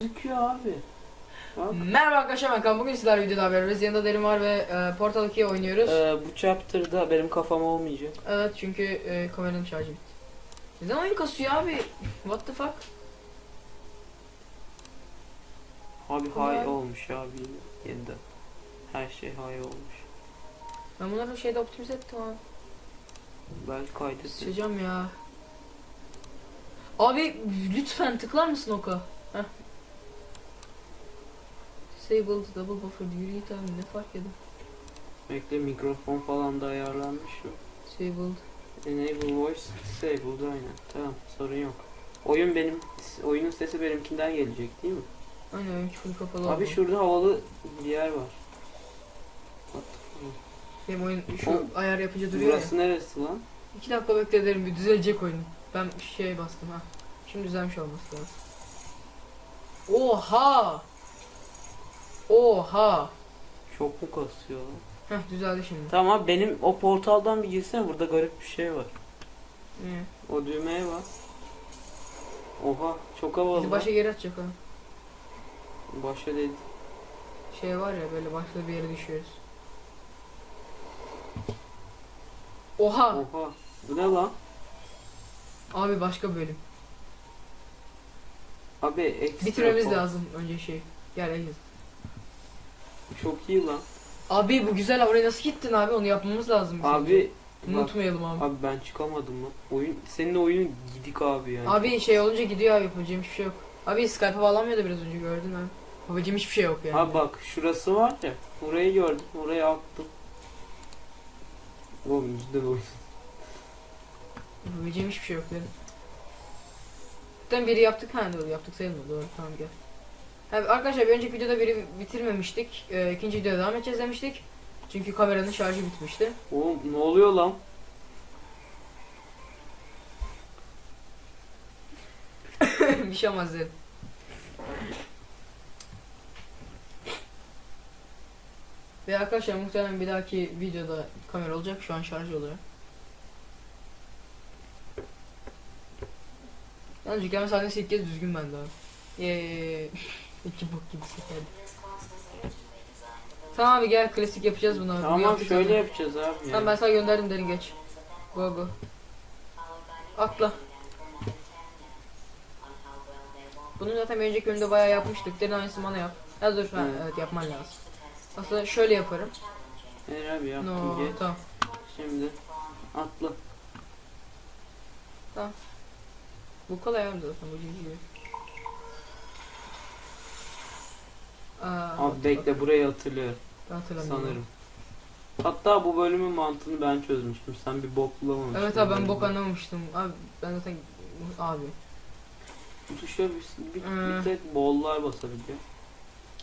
Gözüküyor abi. Bak. Merhaba arkadaşlar ben Kaan. Bugün sizlerle videoda beraberiz. Yanında Derin var ve e, Portal 2'ye oynuyoruz. Ee, bu chapter'da benim kafam olmayacak. Evet çünkü e, kameranın şarjı bitti. Neden oyun kasıyor abi? What the fuck? Abi Kolay. high olmuş abi yeniden. Her şey high olmuş. Ben bunları şeyde optimize ettim abi. Belki kaydetsin. Sıçacağım ya. Abi lütfen tıklar mısın oka? Heh. Disabled double buffer yürü git abi ne fark eder? Bekle mikrofon falan da ayarlanmış mı? Disabled. Enable voice disabled aynen. Tamam sorun yok. Oyun benim oyunun sesi benimkinden gelecek değil mi? Aynen önce full kapalı Abi oldu. şurada havalı bir yer var. Benim oyun şu Oğlum, ayar yapınca duruyor ya. Burası neresi lan? İki dakika bekle derim bir düzelecek oyun. Ben şey bastım ha. Şimdi düzelmiş olması lazım. Oha! Oha! Çok mu kasıyor lan? Heh düzeldi şimdi. Tamam abi benim o portaldan bir girsene burada garip bir şey var. Niye? O düğmeye bas. Oha çok havalı. Bizi lan. başa geri atacak ha. Başa dedi. Şey var ya böyle başka bir yere düşüyoruz. Oha! Oha. Bu ne lan? Abi başka bölüm. Abi ekstra Bitirmemiz lazım önce şey. Gel Egiz. Çok iyi lan. Abi bu güzel oraya nasıl gittin abi onu yapmamız lazım. bizim. Abi bak, Unutmayalım abi. abi ben çıkamadım lan. Oyun senin oyunun gidik abi yani. Abi şey olunca gidiyor abi yapabileceğim hiçbir şey yok. Abi Skype'a bağlanmıyordu biraz önce gördün abi. Yapabileceğim hiçbir şey yok yani. Abi bak şurası var ya. Orayı gördüm. Oraya attım. Oğlum cidden oyun. Yapabileceğim hiçbir şey yok benim. Zaten biri yaptık ha doğru yaptık sayılmıyor doğru tamam gel. Abi arkadaşlar bir önceki videoda biri bitirmemiştik. Ee, ikinci videoda devam edeceğiz demiştik. Çünkü kameranın şarjı bitmişti. Oğlum ne oluyor lan? bir şey olmaz dedim. Ve arkadaşlar muhtemelen bir dahaki videoda kamera olacak. Şu an şarj oluyor. Yalnız yükleme sahnesi ilk kez düzgün bende abi. Yeee. İki bok gibi sefer. Tamam abi gel klasik yapacağız bunu abi. Bu Tamam yaptık şöyle zaten. yapacağız abi Tamam ben sana gönderdim derin geç. Go go. Atla. Bunu zaten bir önceki bölümde bayağı yapmıştık. Derin aynısını bana yap. Ya dur ha, Hı. evet yapman lazım. Aslında şöyle yaparım. Hayır abi yaptım No, geç. tamam. Şimdi atla. Bu kolay abi zaten bu gibi. Aa, Abi bekle burayı hatırlıyorum hatırlamıyorum. sanırım. Hatta bu bölümün mantığını ben çözmüştüm. Sen bir bok bulamamıştın. Evet abi ben bok anlamamıştım. Abi ben zaten abi. Tuşa bir, bir, Hmm. bir tek bollar basabiliyor.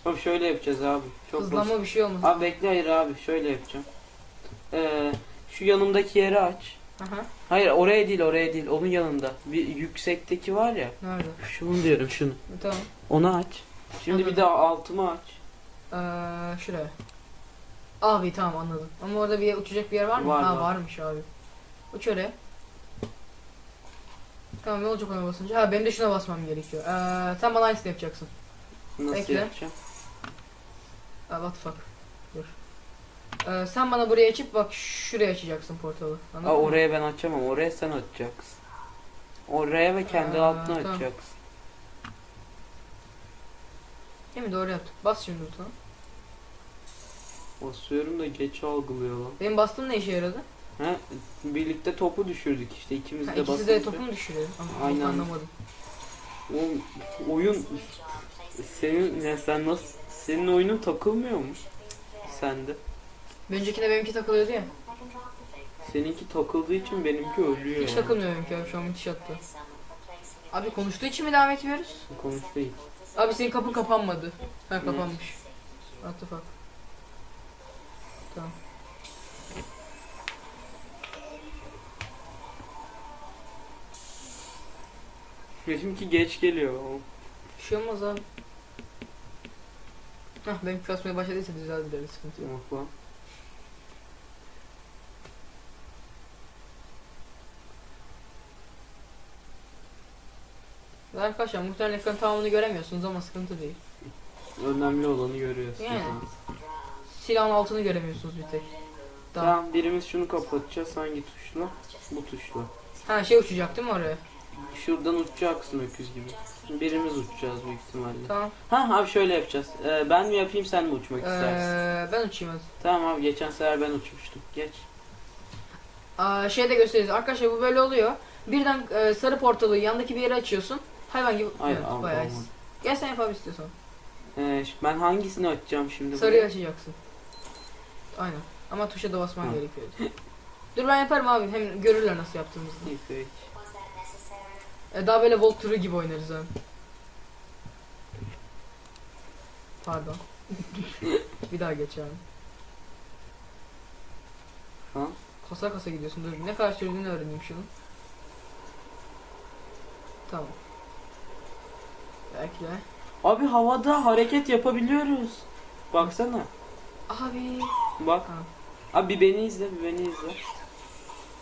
Abi şöyle yapacağız abi. Çok basit. bir şey olmaz. Abi bekle hayır abi şöyle yapacağım. Ee, şu yanımdaki yeri aç. Aha. Hayır oraya değil oraya değil onun yanında. Bir yüksekteki var ya. Nerede? Şunu diyorum şunu. Tamam. Onu aç. Şimdi bir daha altımı aç. Ee, şuraya. Abi tamam anladım. Ama orada bir uçacak bir yer var mı? Var, ha var. varmış abi. Uç oraya. Tamam ne olacak ona basınca? Ha benim de şuna basmam gerekiyor. Ee, sen bana aynısını yapacaksın. Nasıl Bekle. yapacağım? Aa, what the fuck. Dur. Ee, sen bana buraya açıp bak şuraya açacaksın portalı. Anladın Aa, mı? oraya ben açamam. Oraya sen açacaksın. Oraya ve kendi Aa, altına tamam. açacaksın. Değil mi? Doğru yaptım. Bas şimdi butona. Basıyorum da geç algılıyor lan. Benim bastığım ne işe yaradı? He, birlikte topu düşürdük işte ikimiz Ha, de ikisi basınca. de topu mu düşürüyor? Ama Aynen. anlamadım. Oğlum, oyun senin ne sen nasıl senin oyunun takılmıyor mu? Sende. Bir öncekinde benimki takılıyordu ya. Seninki takıldığı için benimki ölüyor Hiç yani. takılmıyor benimki abi şu an müthiş attı. Abi konuştuğu için mi devam etmiyoruz? Konuş değil. Abi senin kapın kapanmadı. Ha kapanmış. What the fuck. Tamam. Benimki geç geliyor. Bir şey olmaz abi. Hah benim kasmaya başladıysa düzeldi de sıkıntı yok. Yok lan. Arkadaşlar muhtemelen ekranın tamamını göremiyorsunuz ama sıkıntı değil. Önemli olanı görüyorsun. Yani. Silahın altını göremiyorsunuz bir tek. Daha. Tamam birimiz şunu kapatacağız hangi tuşla? Bu tuşla. Ha şey uçacak değil mi oraya? Şuradan uçacaksın öküz gibi. Birimiz uçacağız büyük ihtimalle. Tamam. Ha abi şöyle yapacağız. Ee, ben mi yapayım sen mi uçmak istersin? Ee, ben uçayım hadi. Tamam abi geçen sefer ben uçmuştum. Geç. Aa, şey de gösteririz. Arkadaşlar bu böyle oluyor. Birden e, sarı portalı yandaki bir yere açıyorsun. Hayvan gibi. Hayır evet, al, bayağı iyisin. Gel sen yap abi istiyorsan. Ee, ben hangisini açacağım şimdi? Sarıyı buraya? açacaksın. Aynen. Ama tuşa da basman Ha. gerekiyor. Dur ben yaparım abi. Hem görürler nasıl yaptığımızı. İyi, peki. E, daha böyle Volt turu gibi oynarız ha. Pardon. bir daha geç abi. Ha? Kasa kasa gidiyorsun. Dur ne kadar sürdüğünü öğreneyim şunu. Tamam. Belki de. Abi havada hareket yapabiliyoruz. Baksana. Abi. Bak. Ha. Abi bir beni izle, bir beni izle.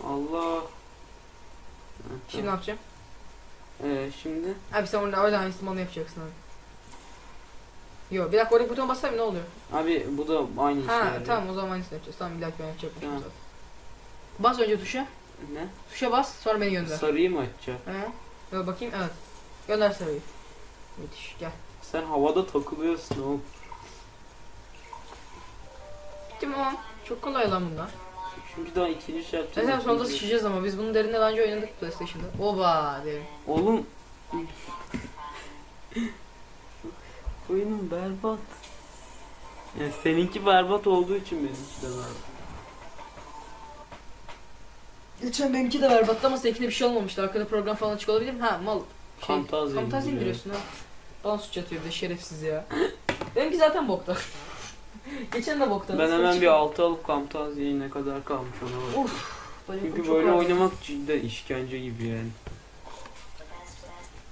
Allah. Ha, Şimdi ne yapacağım? Ee, şimdi Abi sen orada orada aynısını bana yapacaksın abi. Yo bir dakika oradaki butona bassam ne oluyor? abi bu da aynı işe Ha yarıyor. tamam o zaman aynısını yapacağız. Tamam bir dakika ben yapacakmışım Tamam. zaten. Bas önce tuşa. Ne? Tuşa bas sonra beni gönder. Sarıyı mı açacağım? He. Yo bakayım evet. Gönder sarıyı. Müthiş gel. Sen havada takılıyorsun oğlum. Tamam. Çok kolay lan bunlar. Şimdi daha ikinci şey yapacağız. Zaten sonunda İkinci- sıçacağız ama biz bunu derinde daha önce oynadık PlayStation'da. Oba derim. Oğlum. Oyunum berbat. Yani seninki berbat olduğu için benimki de berbat. Geçen benimki de berbattı ama seninkinde bir şey olmamıştı. Arkada program falan açık olabilir mi? Ha mal. Şey, Kamtazi indiriyor. indiriyorsun ha. Bana suç atıyor bir de şerefsiz ya. benimki zaten bokta. Geçen de bokta. Ben hemen bir altı alıp Kamtazi'ye ne kadar kalmış ona bak. Of. Çünkü çok böyle ağrıyor. oynamak cidden işkence gibi yani.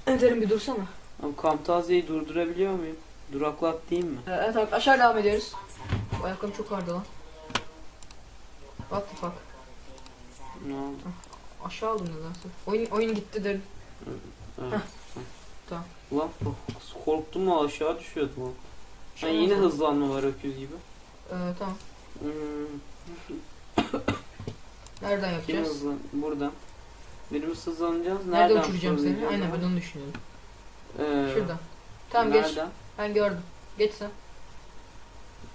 Ederim bir dursana. Abi Kamtazi'yi durdurabiliyor muyum? Duraklat değil mi? Ee, Evet abi aşağı devam ediyoruz. Bu ayakkabım çok ağrıdı lan. What the fuck. Ne oldu? Aşağı aldım nedense. Oyun, oyun gitti derim. Evet. Heh. Tamam. Ulan korktum mu aşağı düşüyordum. o. Ha, Şey yine oldu. hızlanma var öküz gibi. Ee, tamam. Hmm, Nereden kim yapacağız? hızlan? Buradan. Birimiz hızlanacağız. Nerede Nereden uçuracağım seni? fırlayacağız Aynen ben onu düşünüyorum. Ee, Şuradan. Tamam geç. nereden? Ben gördüm. Geç sen.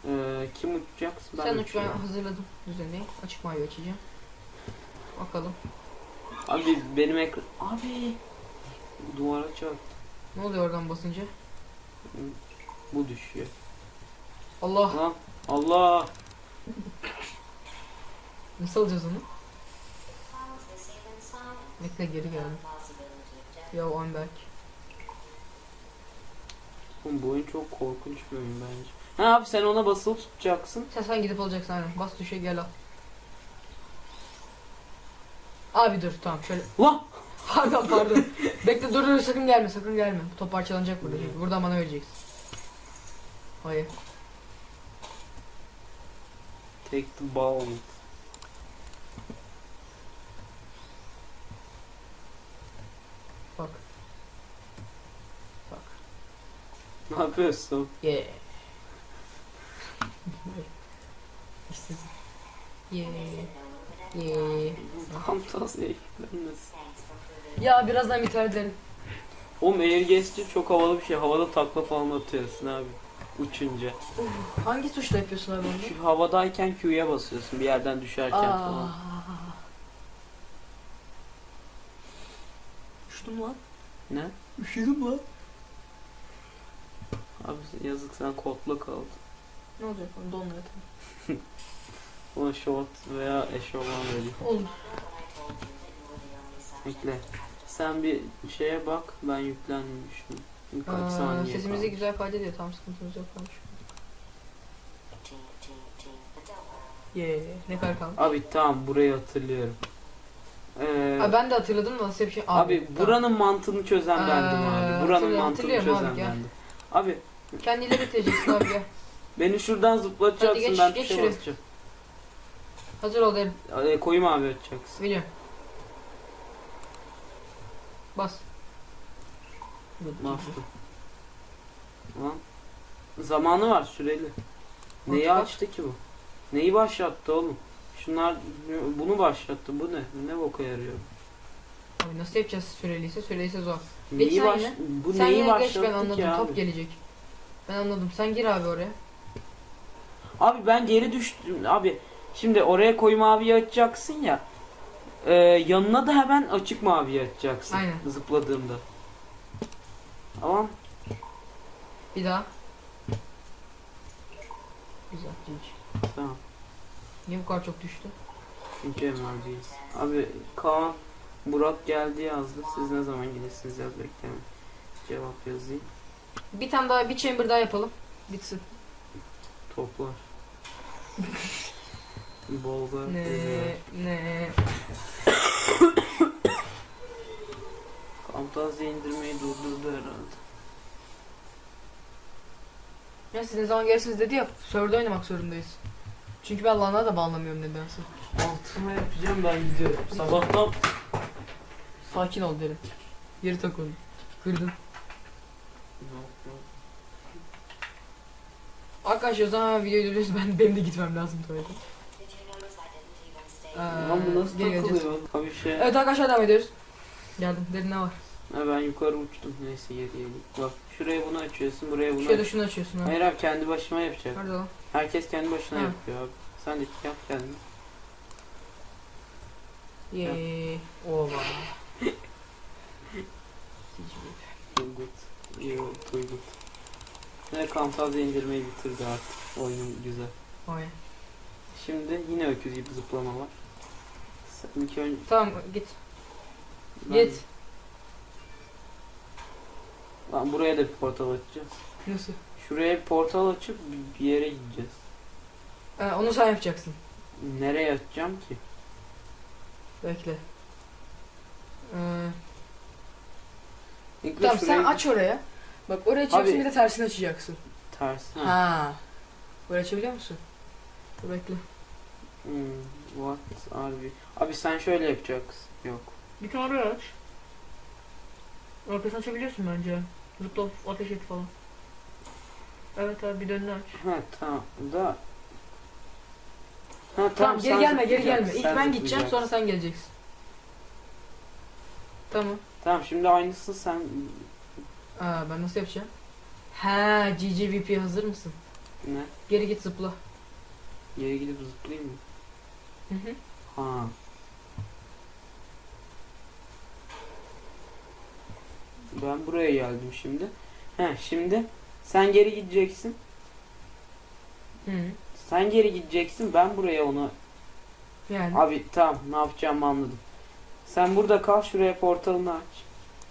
Ee, kim uçacak? Ben sen uç ben uçuyorum. hazırladım düzeni. Açık mavi açacağım. Bakalım. Abi benim ekran... Abi! Duvara çarp. Ne oluyor oradan basınca? Bu düşüyor. Allah. Lan Allah! Nasıl alacağız onu? Bekle geri geldim. Ya back. Oğlum bu oyun çok korkunç bir oyun bence. Ha abi sen ona basılı tutacaksın. Sen sen gidip alacaksın aynen. Bas tuşa gel al. Abi dur tamam şöyle. Lan! Pardon pardon. Bekle dur dur sakın gelme sakın gelme. Bu top parçalanacak burada çünkü. Buradan bana vereceksin. Hayır. Take the ball. Bak. Bak. Ne yapıyorsun? Yeah. İşte. Yeah. Yeah. Fantaziye yüklenmesin. Ya birazdan biter derim. Oğlum Gesture çok havalı bir şey. Havada takla falan atıyorsun abi. Uçunca. Hangi tuşla yapıyorsun abi onu? Şu havadayken Q'ya basıyorsun bir yerden düşerken falan. Aa. Üşüdüm lan. Ne? Üşüdüm lan. Abi yazık sen kotla kaldın. Ne olacak onu donla yatalım. Ona şort veya eşofman vereyim. Olur. Bekle. Sen bir şeye bak. Ben yüklenmiştim. Kaç Aa, saniye sesimizi kaldı. güzel kaydediyor. Tam sıkıntımız yok konuş. Yeah. Ne kadar kaldı? Abi tamam burayı hatırlıyorum. Ee, Abi ben de hatırladım da nasıl bir şey. abi, tamam. buranın mantığını çözen Ee, bendim abi. Buranın mantığını çözen abi, bendim. Abi Kendileri iteceksin abi beni şuradan zıplatacaksın Hadi geç, ben geç şuraya. basacağım. Hazır ol derim. Ee, koyayım abi açacaksın. Biliyorum. Bas. Bastım. Lan. Zamanı var süreli. Neyi Bak, açtı ki bu? Neyi başlattı oğlum? Şunlar bunu başlattı. Bu ne? Ne boka yarıyor? Abi nasıl yapacağız süreliyse? Süreliyse zor. Neyi baş yine. bu Sen neyi yine geç başlattı ben ki anladım. abi? Top gelecek. Ben anladım. Sen gir abi oraya. Abi ben geri düştüm. Abi şimdi oraya koyu maviyi açacaksın ya. Ee, yanına da hemen açık maviyi açacaksın. Aynen. Zıpladığımda. Tamam. Bir daha. Güzel. cici. Tamam. Niye bu kadar çok düştü? Çünkü MR'deyiz. Abi Kaan Burak geldi yazdı. Siz ne zaman gelirsiniz yaz bekleme. Cevap yazayım. Bir tane daha bir chamber daha yapalım. Bitsin. Toplar. Bolga. Ne ne. Fantazi indirmeyi durdurdu herhalde. Ya siz ne zaman gelirsiniz dedi ya serverda oynamak zorundayız. Çünkü ben LAN'a da bağlamıyorum nedense. Altıma yapacağım ben gidiyorum. Sabahtan Sakin ol derim. Geri tak onu. Kırdın. Arkadaşlar o zaman videoyu duruyoruz. Ben benim de gitmem lazım tuvalete. Ee, Lan bu nasıl geri geleceğiz. takılıyor? Abi şey. Evet arkadaşlar devam ediyoruz. Geldim. Derin ne var? Ha, ben yukarı uçtum. Neyse geriye git. Bak şuraya bunu açıyorsun, buraya bunu Şurada aç. şunu açıyorsun ha. Hayır abi kendi başıma yapacak. Nerede o? Herkes kendi başına Ha. yapıyor abi. Sen de yap kendin. Yeee. Ova. Turgut. İyi oldu Kamtaze indirmeyi bitirdi artık. Oyunun güzel. Oy. Şimdi yine öküz gibi zıplama var. İlk önce... Tamam git. Ben- Git. Lan buraya da bir portal açacağız. Nasıl? Şuraya bir portal açıp bir- yere gideceğiz. Ee, onu sen yapacaksın. Nereye açacağım ki? Bekle. Ee, İlk tamam şuraya sen aç oraya. Bak oraya açacaksın bir de tersini açacaksın. Ters. Ha. Ha. Böyle açabiliyor musun? Dur bekle. Hmm, what are we? Abi sen şöyle yapacaksın. Yok. Bir tane oraya aç. Arkasını açabiliyorsun bence. Zıpla ateş et falan. Evet abi bir de önünü aç. Ha tamam da Ha tamam, Tamam, geri sen gelme geri gelme. zıplayacaksın, İlk sen ben gideceğim zıplayacaksın. sonra sen geleceksin. Tamam. Tamam şimdi aynısı sen Aa ben nasıl yapacağım? Ha GGVP hazır mısın? ne? Geri git zıpla. Geri gidip zıplayayım mı? Hı hı. Ha. Ben buraya geldim şimdi. He şimdi sen geri gideceksin. Hı. Sen geri gideceksin. Ben buraya onu Yani. Abi tamam ne yapacağımı anladım. Sen burada kal şuraya portalını aç.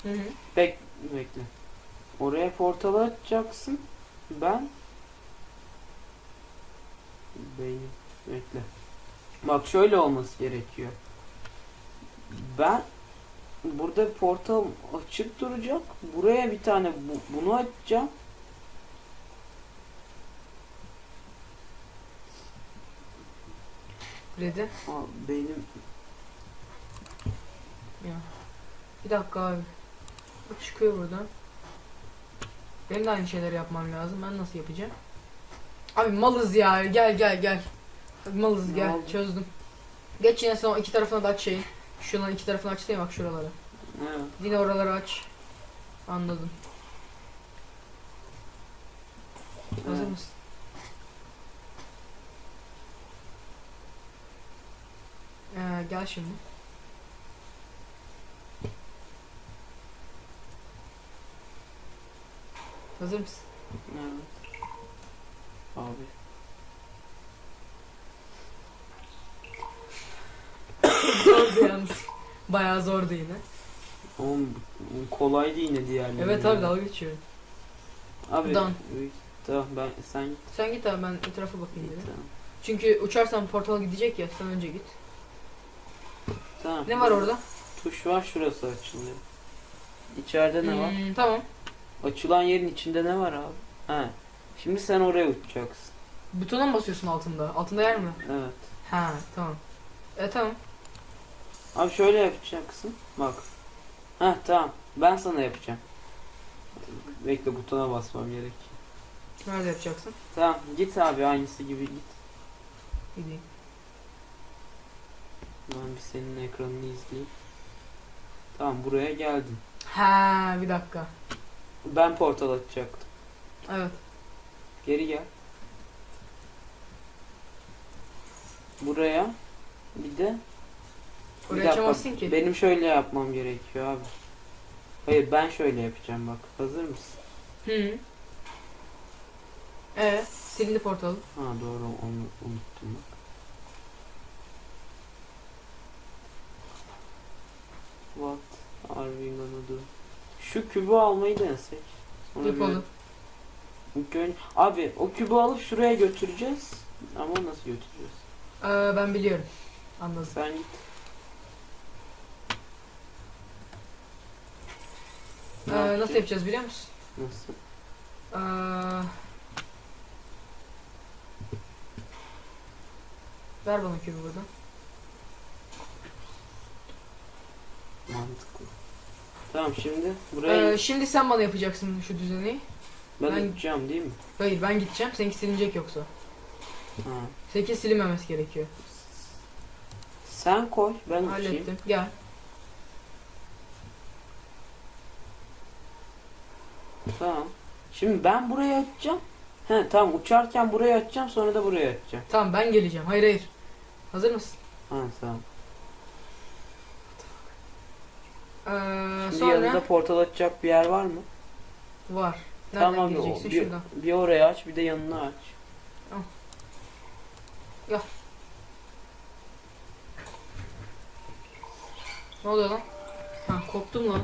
Hı hı. Bek bekle. Oraya portalı açacaksın. Ben Beynim bekle. Bak şöyle olması gerekiyor. Ben burada portal açık duracak. Buraya bir tane bu- bunu açacağım. Ready. Aa, beynim Ya. Bir dakika abi. Bak çıkıyor buradan. Benim de aynı şeyleri yapmam lazım. Ben nasıl yapacağım? Abi malız ya. Gel gel gel. Malız gel. oldu? Çözdüm. Geç yine son iki tarafına da aç şeyin. Şunların iki tarafını aç değil mi? bak şuraları. evet. Yine oraları aç. Anladım. Hazır mısın? Ee, gel şimdi. Hazır mısın? Evet. Abi. zordu yalnız. Bayağı zordu yine. Oğlum kolaydı yine diğerleri. Evet abi dalga geçiyorum. Abi. Dan. Tamam ben sen git. Sen git abi ben etrafa bakayım dedim. Tamam. Çünkü uçarsan portal gidecek ya sen önce git. Tamam. Ne var orada? Tuş var şurası açılıyor. İçeride ne var? Hmm, tamam. Açılan yerin içinde ne var abi? Ha. Şimdi sen oraya uçacaksın. Butona mı basıyorsun altında? Altında yer mi? Evet. Ha tamam. E tamam. Abi şöyle yapacaksın. Bak. Ha tamam. Ben sana yapacağım. Bekle butona basmam gerek. Nerede yapacaksın? Tamam git abi aynısı gibi git. Gideyim. Ben bir senin ekranını izleyeyim. Tamam buraya geldin. Ha bir dakika. Ben portal açacaktım. Evet. Geri gel. Buraya bir de Bir Oraya dakika, açamazsın ki. Benim şöyle yapmam gerekiyor abi. Hayır ben şöyle yapacağım bak. Hazır mısın? Hı. Evet. Silindi portalı. Ha doğru onu unuttum bak. What are we gonna do? Şu kübü almayı denesek. Sonra bir- Yapalım. İlk önce- Abi o kübü alıp şuraya götüreceğiz. Ama nasıl götüreceğiz? Ee, ben biliyorum. Anladım. Sen git. Ne Ee, nasıl yapacağız biliyor musun? Nasıl? Ee, ver bana kübü buradan. Mantıklı. Tamam şimdi buraya Ee, şimdi sen bana yapacaksın şu düzeni. ben, ben- gideceğim değil mi? Hayır ben gideceğim. Seninki silinecek yoksa. Ha. Seninki silinmemesi gerekiyor. Sen koy ben. Hallettim. Gel. Tamam. Şimdi ben buraya açacağım. He tamam uçarken buraya açacağım sonra da buraya açacağım. Tamam ben geleceğim. Hayır hayır. Hazır mısın? Ha tamam. Ee, Şimdi sonra yanında portal açacak bir yer var mı? var. Nereden tamam bir, bir, Şuradan. bir oraya aç bir de yanına aç. Ne oluyor lan? Ha korktum lan.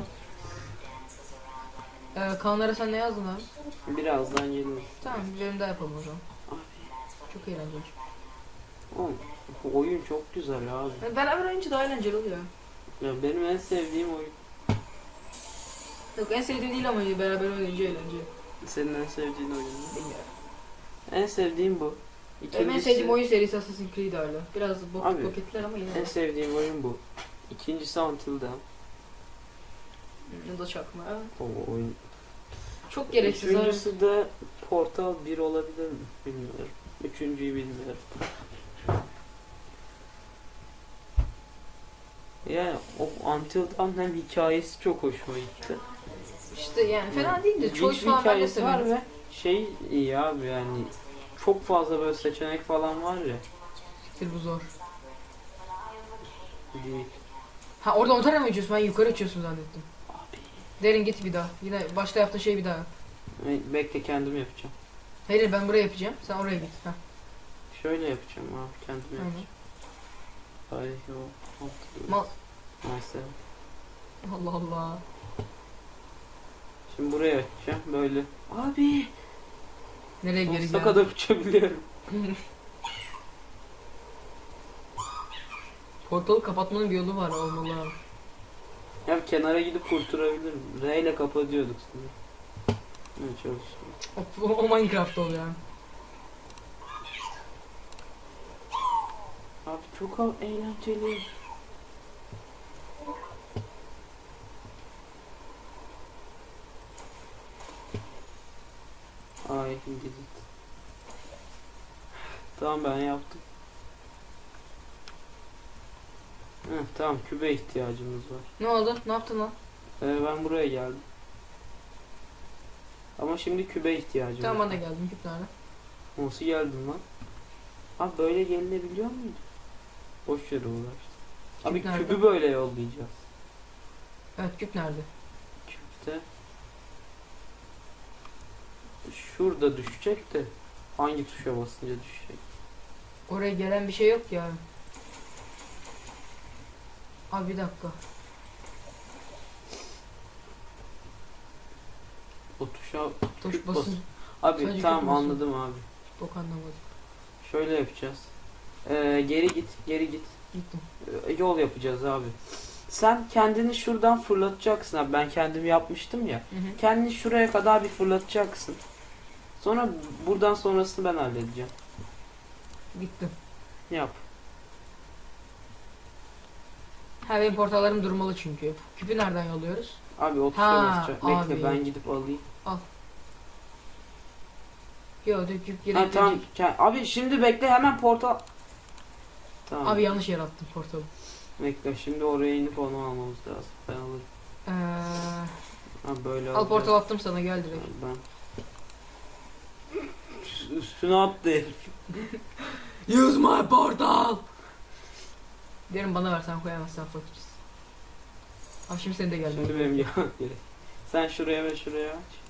Ee, Kaanlara sen ne yazdın abi? Birazdan geliriz. Tamam bir bölüm daha yapalım o zaman. Abi, Çok eğlenceli. oğlum, bu oyun çok güzel abi. Yani beraber oynayınca daha eğlenceli oluyor. Ya benim en sevdiğim oyun. Yok en sevdiğim değil ama beraber oynayınca eğlenceli. Senin en sevdiğin oyun ne? Bilmiyorum. En sevdiğim bu. Benim en sevdiğim oyun serisi Assassin's Creed hala. Biraz bok Abi, boketler ama yine En sevdiğim oyun bu. İkincisi Until Dawn. Hı, da çakma. Evet. O oyun. Çok gereksiz. Üçüncüsü de Portal 1 olabilir mi? Bilmiyorum. Üçüncüyü bilmiyorum. Yani o Until Dawn hem hikayesi çok hoşuma gitti. İşte yani fena değil de bir falan ben de hikayesi var severim. ve şey iyi abi yani çok fazla böyle seçenek falan var ya. Siktir bu zor. Değil. Ha orada o tarafa mı geçiyorsun? Ben yukarı geçiyorsun zannettim. Derin git bir daha. Yine başta yaptığın şeyi bir daha yap. Be- Bekle kendim yapacağım. Hayır ben buraya yapacağım. Sen oraya git. Ha. Şöyle yapacağım abi kendim Aynen. yapacağım. Ay yo. Mal. Neyse. Allah Allah. Şimdi buraya açacağım böyle. Abi. Nereye geri Sonsuza kadar uçabiliyorum. Portalı kapatmanın bir yolu var olmalı abi. Ya kenara gidip kurtarabilirim. R ile kapatıyorduk şimdi. Ne çalıştım. O, o Minecraft oluyor yani. Abi çok av- eğlenceli. Ay gidit. Tamam ben yaptım. Heh, tamam kübe ihtiyacımız var. Ne oldu? Ne yaptın lan? Ee, ben buraya geldim. Ama şimdi kübe ihtiyacım Tamam var. ben de geldim. Küp nerede? Nasıl geldin lan? Abi böyle gelinebiliyor muydu? Boş yere uğraştım. Abi nerede? kübü böyle yollayacağız. Evet küp nerede? Küpte. Şurada düşecek de hangi tuşa basınca düşecek? Oraya gelen bir şey yok ya. Abi bir dakika. O tuşa Tuş basın. basın. abi Sadece tamam basın. anladım abi. Bok anlamadım. Şöyle yapacağız. Ee, geri git, geri git. Gittim. Ee, yol yapacağız abi. Sen kendini şuradan fırlatacaksın abi. Ben kendim yapmıştım ya. Hı hı. Kendini şuraya kadar bir fırlatacaksın. Sonra buradan sonrasını ben halledeceğim. Gittim. Yap. Ha benim portallarım durmalı çünkü. Küpü nereden yolluyoruz? Abi 30 Ha, basacak. Bekle abi. ben gidip alayım. Yo döküp Ha, tamam. gidecek. Ke- Abi şimdi bekle hemen portal. Tamam. Abi yanlış yer attım portalı. Bekle şimdi oraya inip onu almamız lazım. Ben alırım. Ee, Ha böyle al alacağım. portal attım sana gel direkt. Ben. Üst- Üstüne attı herif. Use my portal. Derim bana ver sen koyamazsan fakiriz. Abi şimdi senin de geldi. Şimdi benim gerek. Sen şuraya ve şuraya aç.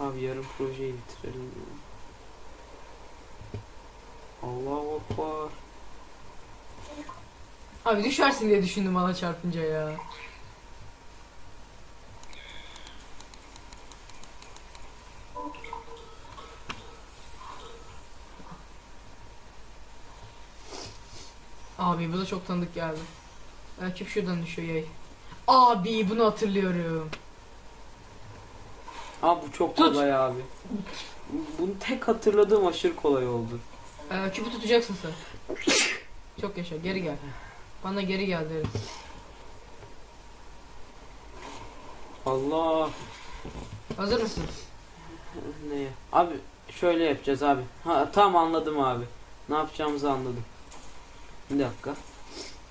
Abi yarın projeyi bitirelim ya. Allahu Akbar. Abi düşersin diye düşündüm bana çarpınca ya. Abi bu da çok tanıdık geldi. Rakip şuradan düşüyor yay. Abi bunu hatırlıyorum. Abi bu çok Tut. kolay abi. Bunu tek hatırladığım aşırı kolay oldu. Ee, küpü tutacaksın sen. Çok yaşa geri gel. Bana geri gel derim. Allah. Hazır mısın? Ne? Abi şöyle yapacağız abi. Ha tam anladım abi. Ne yapacağımızı anladım. Bir dakika.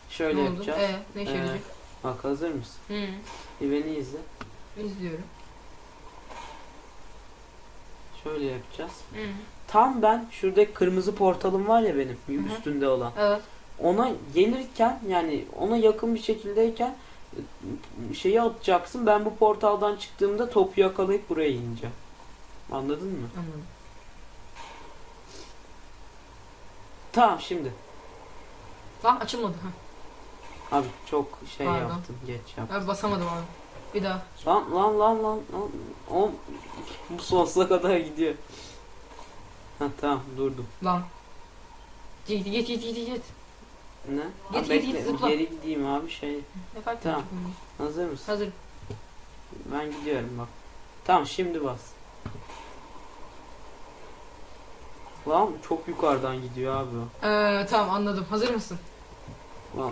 Şöyle ne oldu? yapacağız. Ee, ne işe Ee? Bak hazır mısın? Hı, Bir beni izle. izliyorum. Şöyle yapacağız. Hı. Tam ben şuradaki kırmızı portalım var ya benim Hı üstünde olan. Evet. Ona gelirken yani ona yakın bir şekildeyken e, şeyi atacaksın. Ben bu portaldan çıktığımda topu yakalayıp buraya ineceğim. Anladın mı? Anladım. Tamam şimdi. Lan açılmadı. Abi çok şey Pardon. yaptım. Geç yaptım. Abi basamadım abi. Bir daha. Lan lan lan lan lan. O, bu sonsuza kadar gidiyor. Ha tamam durdum. Lan. Git git git git git. Ne? Git, git, git, zıpla. Geri gideyim abi şey. Ne fark Tamam. Hazır mısın? Hazır. Ben gidiyorum bak. Tamam şimdi bas. Lan çok yukarıdan gidiyor abi. Ee, tamam anladım. Hazır mısın? Lan.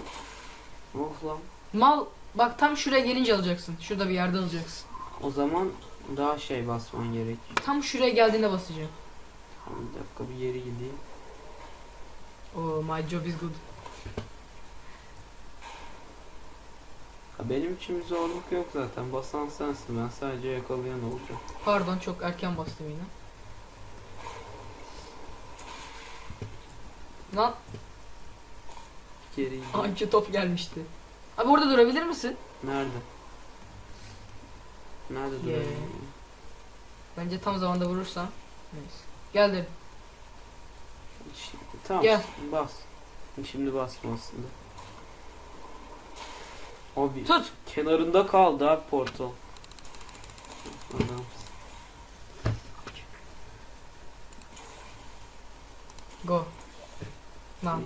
Of lan. Mal bak tam şuraya gelince alacaksın. Şurada bir yerde alacaksın. O zaman daha şey basman gerek. Tam şuraya geldiğinde basacağım. Tamam, bir dakika bir yere gideyim. Oh my job is good. Ha, benim için bir zorluk yok zaten. Basan sensin. Ben sadece yakalayan olacağım. Pardon çok erken bastım yine. Lan Geri anki top gelmişti. Abi orada durabilir misin? Nerede? Nerede Yeah. durayım? Bence tam zamanda vurursan. Neyse. Gel derim. Ş- Tamam. Gel. Bas. Şimdi basma aslında. Abi Tut. kenarında kaldı abi portal. Adam. Go. Lan.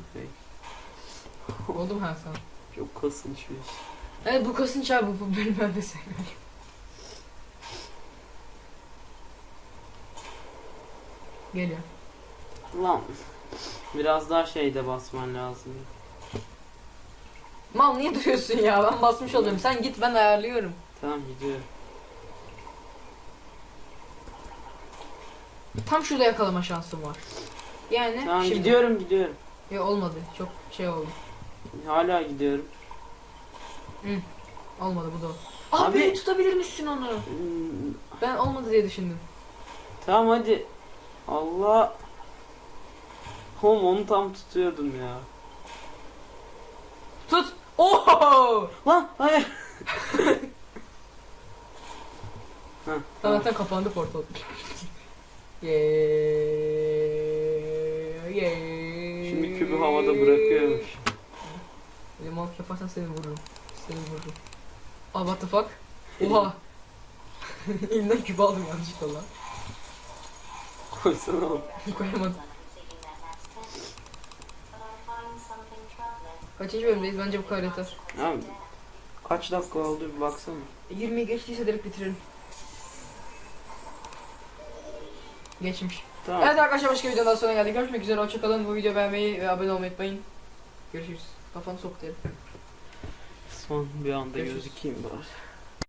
Oldu mu ha sen? Çok kasınçmış. Evet bu kasınç abi bu benim ben de sevmiyorum. Geliyor. Lan. Biraz daha şeyde basman lazım. Mal niye duruyorsun ya? Ben basmış oluyorum. Sen git ben ayarlıyorum. Tamam gidiyor. Tam şurada yakalama şansım var. Yani Tamam şimdi. gidiyorum gidiyorum. Yok olmadı. Çok şey oldu. Hala gidiyorum. Olmadı bu da. o. Abi, Abi- tutabilir misin onu? Hmm, Ben olmadı diye düşündüm. Tamam hadi. Allah. Oğlum onu tam tutuyordum ya. Tut. Oho! Lan hayır. Heh, tamam. Zaten kapandı portal. Yeee. Yeee. Kübü havada bırakıyormuş. Öyle mal yaparsan seni vururum. Seni vururum. Aa what the fuck? Oha. Elimden kübü aldım yanlışlıkla lan. Koysana oğlum. Koyamadım. Kaçıncı bölümdeyiz? Bence bu kadar yeter. Abi kaç dakika oldu bir baksana. 20'yi geçtiyse direkt bitirelim. Geçmiş. Tamam. Evet arkadaşlar başka bir videodan sonra geldik. Görüşmek üzere. Hoşçakalın. Bu videoyu beğenmeyi ve abone olmayı unutmayın. Görüşürüz. Kafanı sok diyelim. Son bir anda Görüşürüz. gözükeyim bari.